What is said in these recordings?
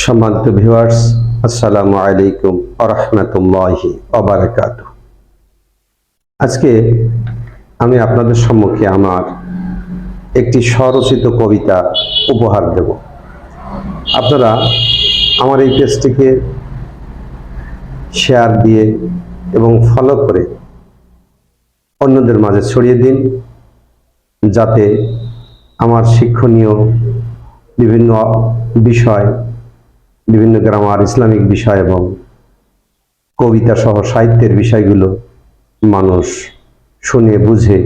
সম্মানিত ভিউয়ার্স আসসালামু আলাইকুম আরহামতুল্লাহি অবরাকাত আজকে আমি আপনাদের সম্মুখে আমার একটি স্বরচিত কবিতা উপহার দেব। আপনারা আমার এই পেজটিকে শেয়ার দিয়ে এবং ফলো করে অন্যদের মাঝে ছড়িয়ে দিন, যাতে আমার শিক্ষণীয় বিভিন্ন বিষয় বিভিন্ন গ্রামার, ইসলামিক বিষয় এবং কবিতা সহ সাহিত্যের বিষয়গুলো মানুষ শুনে, বুঝে,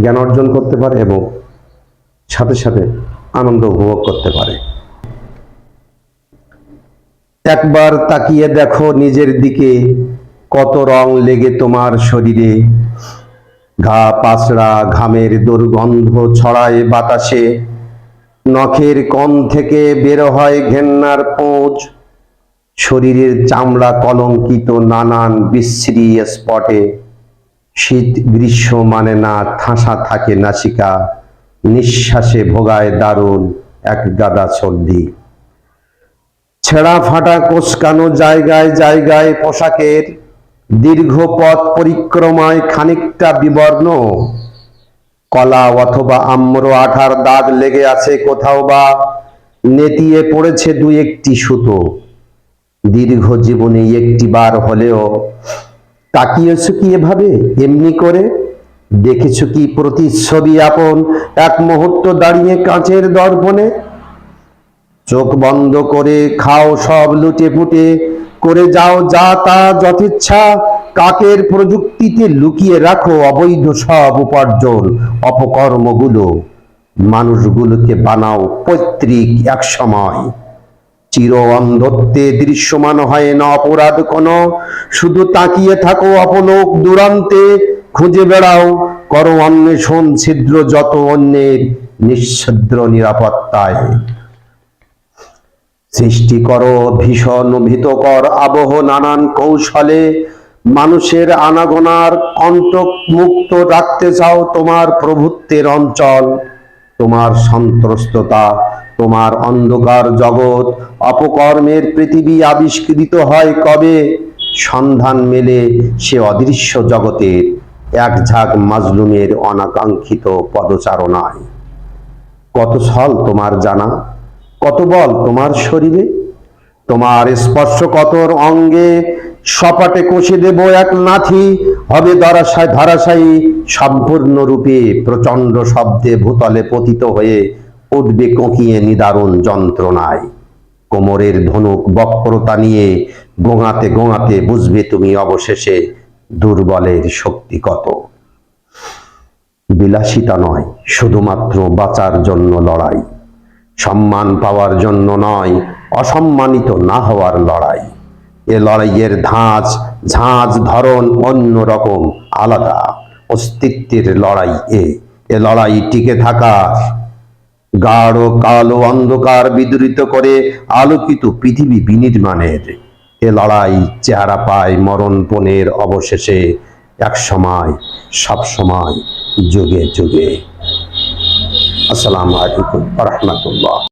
জ্ঞান অর্জন করতে পারে এবং সাথে সাথে আনন্দ উপভোগ করতে পারে। একবার তাকিয়ে দেখো নিজের দিকে, কত রং লেগে তোমার শরীরে। ঘা পাচড়া ঘামের দুর্গন্ধ ছড়ায় বাতাসে। নখের কম থেকে বের হয় ঘেন্নার পোঁচ শরীরের চামড়া কলঙ্কিত নানান বিশ্রী স্পটে। শীত গ্রীষ্ম মানে না, ঠাসা থাকে নাসিকা। নিঃশ্বাসে ভোগায় দারুণ এক গাদা সর্দি। ছেঁড়া ফাটা কোচকানো জায়গায় জায়গায় পোশাকের দীর্ঘ পথ পরিক্রমায় খানিকটা বিবর্ণ। কলা অথবা আম্র আঠার দাগ লেগে আছে কোথাও বা। নেতিয়ে পড়েছে দু একটি সুতো। দীর্ঘ জীবনে একটি বার হলেও তাকিয়েছ কি এভাবে? এমনি করে? দেখেছ কি প্রতিচ্ছবি আপন এক মুহূর্ত দাঁড়িয়ে কাঁচের দর্পণে? চোখ বন্ধ করে খাও সব লুটে পুটে করে যাও যা তা যথেচ্ছা কাকের প্রযুক্তিতে লুকিয়ে রাখো অবৈধ সব উপার্জন, অপকর্মগুলো। মানুষগুলোকে বানাও পৈতৃক এক সময় চির অন্ধত্বে দৃশ্যমান হয় না অপরাধ কোন। শুধু তাকিয়ে থাকো অপলোক দুরান্তে, খুঁজে বেড়াও, করো অন্বেষণ ছিদ্র যত অন্যের নিঃছিদ্র নিরাপত্তায়। সৃষ্টি করো ভীষণ ভীতকর আবহ নানান কৌশলে মানুষের আনাগোনার কণ্টক মুক্ত রাখতে চাও তোমার প্রভুত্বের অঞ্চল, তোমার সন্ত্রস্ততা, তোমার অন্ধকার জগৎ, অপকর্মের পৃথিবী আবিষ্কৃত হয় কবে? সন্ধান মেলে সে অদৃশ্য জগতের, এক ঝাঁক মাজলুমের অনাকাঙ্ক্ষিত পদচারণায়। কত ছল তোমার জানা, কত বল তোমার শরীরে? তোমার স্পর্শ কতর অঙ্গে সপাটে কষে দেব এক নাথি। হবে ধরাশায় ধারাশায়ী, সম্পূর্ণরূপে প্রচণ্ড শব্দে ভূতলে পতিত হয়ে উঠবে কোঁকিয়ে নিদারুণ যন্ত্রণায়। কোমরের ধনুক বক্রতা নিয়ে গোঙাতে গোঙাতে বুঝবে তুমি অবশেষে দুর্বলের শক্তি কত। বিলাসিতা নয়, শুধুমাত্র বাঁচার জন্য লড়াই। সম্মান পাওয়ার জন্য নয়, অসম্মানিত না হওয়ার লড়াই। এ লড়াইয়ের ধাঁচ ঝাঁঝ ধরন অন্য রকম, আলাদা। অস্তিত্বের লড়াই এ। এ লড়াই টিকে থাকা, গাঢ়, কালো অন্ধকার বিদরিত করে আলোকিত পৃথিবী বিনির্মাণের। এ লড়াই চেহারা পায় মরণপণের অবশেষে, এক সময়, সব সময়, যুগে যুগে। আসসালামু আলাইকুম রহমতুল্লাহ।